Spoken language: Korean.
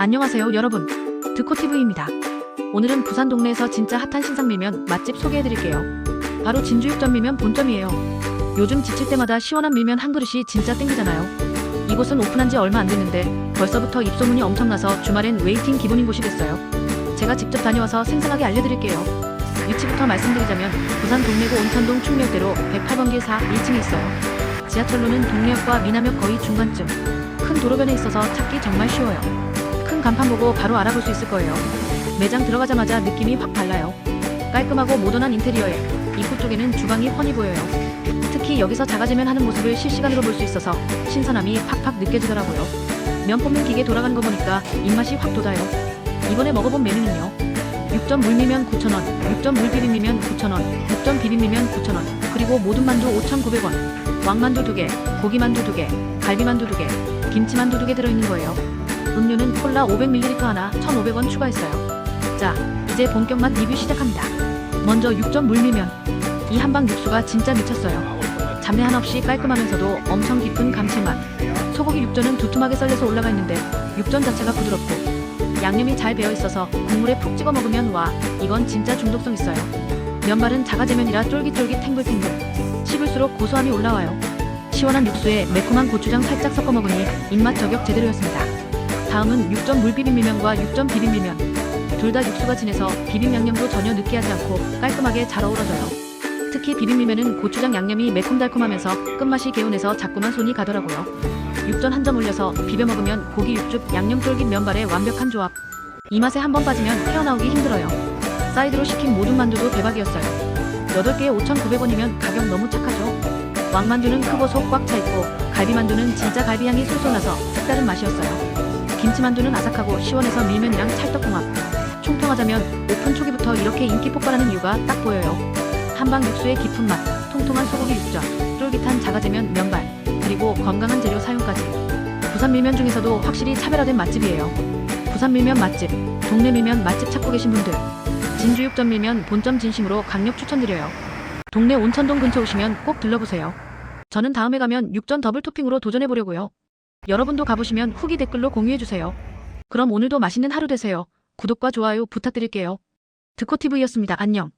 안녕하세요 여러분. 드코TV입니다. 오늘은 부산 동네에서 진짜 핫한 신상밀면 맛집 소개해드릴게요. 바로 진주육전 밀면 본점이에요. 요즘 지칠 때마다 시원한 밀면 한 그릇이 진짜 땡기잖아요. 이곳은 오픈한 지 얼마 안 됐는데 벌써부터 입소문이 엄청나서 주말엔 웨이팅 기본인 곳이 됐어요. 제가 직접 다녀와서 생생하게 알려드릴게요. 위치부터 말씀드리자면 부산 동래구 온천동 충렬대로 108번 길 4 1층에 있어요. 지하철로는 동래역과 미남역 거의 중간쯤. 큰 도로변에 있어서 찾기 정말 쉬워요. 큰 간판 보고 바로 알아볼 수 있을 거예요. 매장 들어가자마자 느낌이 확 달라요. 깔끔하고 모던한 인테리어에 입구 쪽에는 주방이 훤히 보여요. 특히 여기서 자가제면 하는 모습을 실시간으로 볼 수 있어서 신선함이 팍팍 느껴지더라고요. 면 뽑는 기계 돌아가는 거 보니까 입맛이 확 돋아요. 이번에 먹어본 메뉴는요. 6점 물미면 9,000원, 6점 물비빔미면 9,000원, 6점 비빔미면 9,000원, 그리고 모든 만두 5,900원, 왕만두 2개, 고기만두 2개, 갈비만두 2개, 김치만두 2개 들어있는 거예요. 음료는 콜라 500ml 하나 1,500원 추가했어요. 자, 이제 본격 맛 리뷰 시작합니다. 먼저 6점 물미면. 이 한방 육수가 진짜 미쳤어요. 잡내 하나 없이 깔끔하면서도 엄청 깊은 감칠맛. 소고기 육전은 두툼하게 썰려서 올라가 있는데 육전 자체가 부드럽고 양념이 잘 배어 있어서 국물에 푹 찍어 먹으면 와, 이건 진짜 중독성 있어요. 면발은 자가제면이라 쫄깃쫄깃 탱글탱글. 씹을수록 고소함이 올라와요. 시원한 육수에 매콤한 고추장 살짝 섞어 먹으니 입맛 저격 제대로였습니다. 다음은 6점 물비빔밀면과 6점 비빔밀면. 둘 다 육수가 진해서 비빔 양념도 전혀 느끼하지 않고 깔끔하게 잘 어우러져요. 특히 비빔밀면은 고추장 양념이 매콤달콤하면서 끝맛이 개운해서 자꾸만 손이 가더라고요. 육전 한 점 올려서 비벼 먹으면 고기 육즙 양념 쫄깃 면발의 완벽한 조합. 이 맛에 한 번 빠지면 헤어나오기 힘들어요. 사이드로 시킨 모든 만두도 대박이었어요. 8개에 5,900원이면 가격 너무 착하죠? 왕만두는 크고 속 꽉 차 있고 갈비만두는 진짜 갈비 향이 솔솔 나서 색다른 맛이었어요. 김치만두는 아삭하고 시원해서 밀면이랑 찰떡궁합. 총평하자면 오픈 초기부터 이렇게 인기 폭발하는 이유가 딱 보여요. 한방 육수의 깊은 맛, 통통한 소고기 육전, 쫄깃한 자가제면 면발, 그리고 건강한 재료 사용까지. 부산 밀면 중에서도 확실히 차별화된 맛집이에요. 부산 밀면 맛집, 동네 밀면 맛집 찾고 계신 분들, 진주육전 밀면 본점 진심으로 강력 추천드려요. 동네 온천동 근처 오시면 꼭 들러보세요. 저는 다음에 가면 육전 더블 토핑으로 도전해보려고요. 여러분도 가보시면 후기 댓글로 공유해주세요. 그럼 오늘도 맛있는 하루 되세요. 구독과 좋아요 부탁드릴게요. 드코티브이었습니다. 안녕.